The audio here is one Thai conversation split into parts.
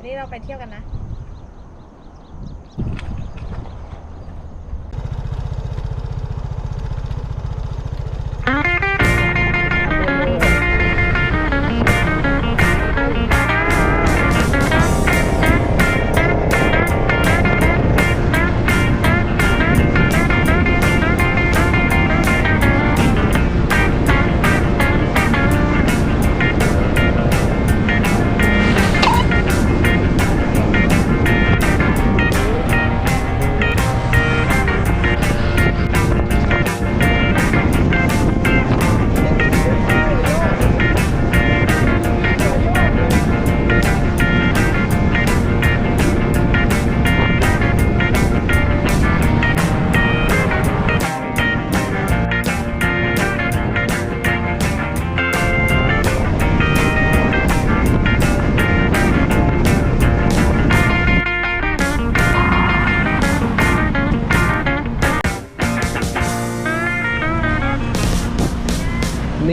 วันนี้เราไปเที่ยวกันนะ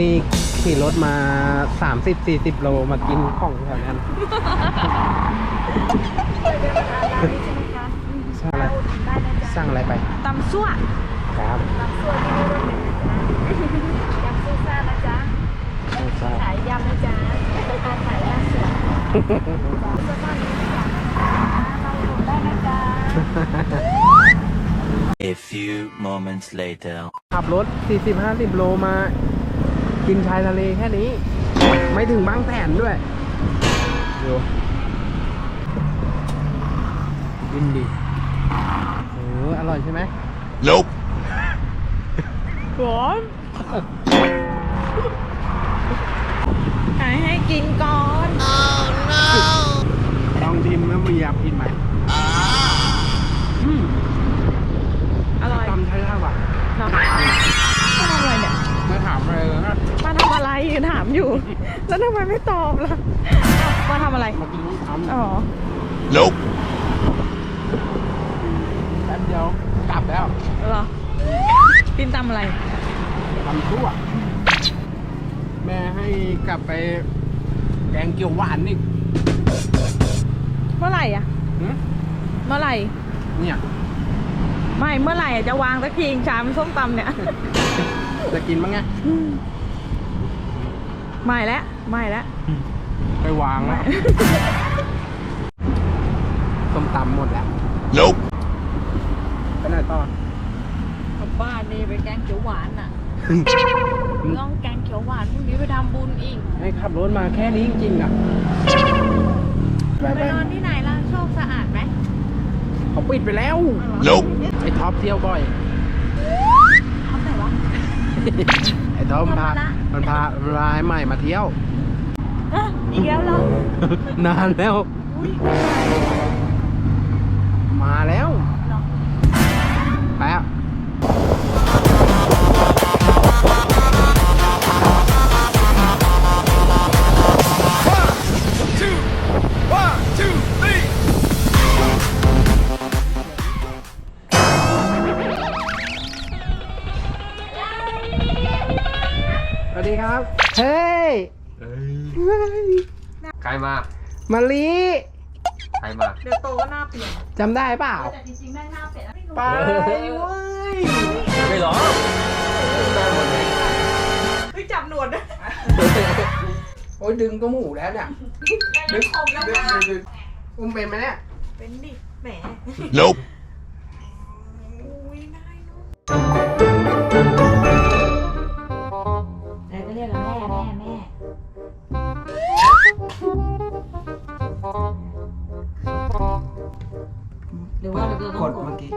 นี่ขี่รถมา 30-40 โลมากินของแถวนั้นใช่อะไรสั่งอะไรไปตำซั่วครับตำซั่วที่นี่รุ่นหนึ่งนะจ๊ะยำซูซ่านะจ๊ะไม่ทราบขายยำนะจ๊ะการขายล่าสุดเสื้อผ้านี้นะจ๊ะเราอยู่ได้นะจ๊ะ A few moments later. ขับรถ 40-50 โลมา กินชายทะเลแค่นี้ ไม่ถึงบางแสนด้วยดูกินดิเอออร่อยใช่ไหม Nope. หวานขายให้กินก่อนลองชิมแล้วมึงอยากกินไหม ทำอะไรถามอยู่ แล้วทำไมไม่ตอบล่ะอ้าวมาทำอะไร มากินลูกทำอ๋อ Nope. แป๊บเดียวกลับแล้วเหรอกินตำอะไร ทำชั่วแม่ให้กลับไปแกงเกี๊ยวหวานนี่เมื่อไหร่อะหึเมื่อไหร่ เนี่ยไม่ เมื่อไหร่อะจะวางสักทีชามส้มตำเนี่ย จะกินมั้งไง ไม่แล้วไม่แล้วไปวางแล้วส้มตำหมดแล้ว Nope. ไปไหนต่อกลับบ้านนี่ไปแกงเขียวหวานอะต้องแกงเขียวหวานพรุ่งนี้ไปทำบุญอีกให้ขับรถมาแค่นี้จริงๆอะไปไปไปนอนที่ไหนล่ะโชคสะอาดไหมเขาปิดไปแล้ว Nope. ไอ้ท็อปเที่ยวบ่อยทำไหนวะ ไอ้ท็อปมันพาทำมาละมันพา มันพาไอ้ใหม่มาเที่ยวอะอีกแล้วเหรอนานแล้ว อุ้ย ดีครับ เฮ้ย ใครมา มาลีใครมา เดี๋ยวโตก็หน้าเปลี่ยนจำได้เปล่า แต่จริงๆแม่งหน้าเปลี่ยนนะไม่รู้ไปเว้ยไม่หรอได้หมดเลยเฮ้ยจับหนวดด้วยโอ้ยดึงก็หมูแล้วเนี่ยได้ยังคมแล้วดึงว่าดึงดึงอุ้มเป็นไหมเนี่ย เป็นดิ แหม Nope. อุ้ยได้เนอะ หรือว่าเราต้องกดเมื่อกี้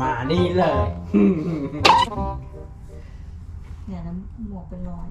มานี่เลย เนี่ยน้ำหมวกเป็นรอย